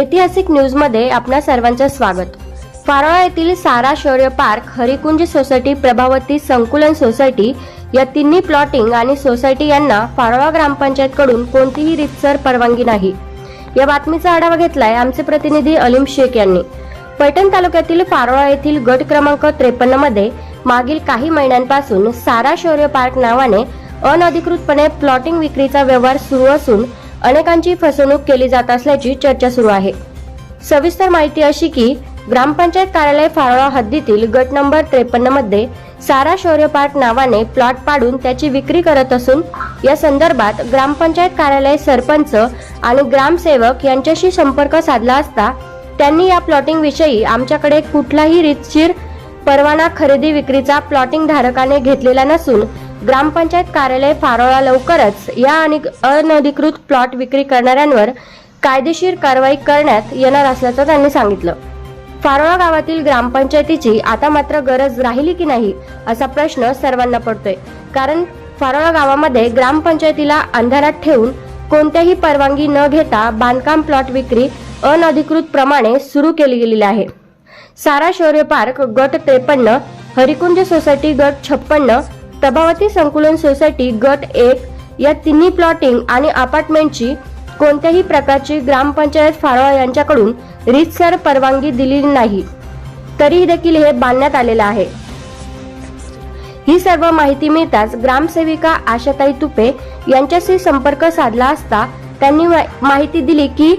ऐतिहासिक न्यूजमध्ये आपणा सर्वांचं स्वागत. फारोळा येथील सारा शौर्य पार्क हरिकुंज सोसायटी प्रभावती संकुलन सोसायटी या तिन्ही प्लॉटिंग आणि सोसायटी यांना फारोळा ग्रामपंचायतकडून कोणतीही रितसर परवानगी नाही. या बातमीचा आढावा घेतलाय आमचे प्रतिनिधी अलीम शेख यांनी. पैठण तालुक्यातील फारोळा येथील गट क्रमांक त्रेपन्नमध्ये मागील काही महिन्यांपासून सारा शौर्य पार्क नावाने अनधिकृतपणे प्लॉटिंग विक्रीचा व्यवहार सुरू असून अनेकांची फसवणूक केली जात असल्याची चर्चा सुरू आहे. सविस्तर माहिती अशी की ग्रामपंचायत कार्यालय फाळवा हद्दीतील गट नंबर त्रेपन्नमध्ये सारा शौर्य पार्क नावाने प्लॉट पाडून त्याची विक्री करत असून या संदर्भात ग्रामपंचायत कार्यालय सरपंच आणि ग्रामसेवक यांच्याशी संपर्क साधला असता त्यांनी या प्लॉटिंग विषयी आमच्याकडे कुठलाही रितशीर परवाना खरेदी विक्रीचा प्लॉटिंग धारकाने घेतलेला नसून ग्रामपंचायत कार्यालय फारोळा लवकरच या आणि अनधिकृत प्लॉट विक्री करणाऱ्यांवर कायदेशीर कारवाई करण्यात येणार असल्याचं त्यांनी सांगितलं. फारोळा गावातील ग्रामपंचायतीची आता मात्र गरज राहिली की नाही असा प्रश्न सर्वांना पडतोय. कारण फारोळा गावामध्ये ग्रामपंचायतीला अंधारात ठेवून कोणत्याही परवानगी न घेता बांधकाम प्लॉट विक्री अनधिकृत प्रमाणे सुरू केली गेलेली आहे. सारा शौर्य पार्क गट त्रेपन्न हरिकुंज सोसायटी गट छप्पन्न प्रभावती संकुलन सोसायटी गट एक या तिन्ही प्लॉटिंग आणि अपार्टमेंटची कोणत्याही प्रकारची ग्रामपंचायत फाळवा यांच्याकडून रीतसर परवानगी दिलेली नाही. तरीही देखील हे बांधण्यात आलेलं आहे. ही सर्व माहिती मिळताच ग्रामसेविका आशाताई तुपे यांच्याशी संपर्क साधला असता त्यांनी माहिती दिली की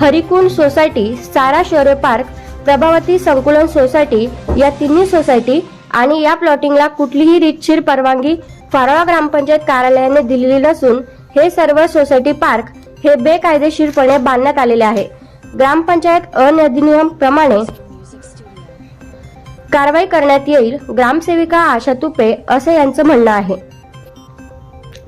हरिकुंड सोसायटी सारा शौर्य पार्क प्रभावती संकुलन सोसायटी या तिन्ही सोसायटी आणि या प्लॉटिंगला कुठलीही रीतशीर परवानगी फारोळा ग्रामपंचायत कार्यालयाने दिलेली नसून हे सर्व सोसायटी पार्क हे बेकायदेशीरपणे बांधण्यात आलेले आहे. ग्रामपंचायत अनधिनियम प्रमाणे कारवाई करण्यात येईल. ग्रामसेविका आशा तुपे असं यांचं म्हणणं आहे.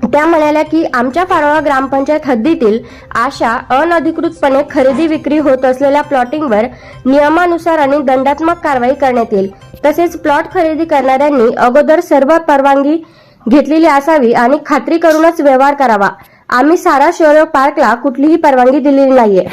त्या म्हणाल्या की आमच्या फारोळा ग्रामपंचायत हद्दीतील आशा अनधिकृतपणे खरेदी विक्री होत असलेल्या प्लॉटिंगवर नियमानुसार आणि दंडात्मक कारवाई करण्यात येईल. तसेच प्लॉट खरेदी करणाऱ्यांनी अगोदर सर्व परवानगी घेतलेली असावी आणि खात्री करूनच व्यवहार करावा. आम्ही सारा शहर पार्कला कुठलीही परवानगी दिलेली नाहीये.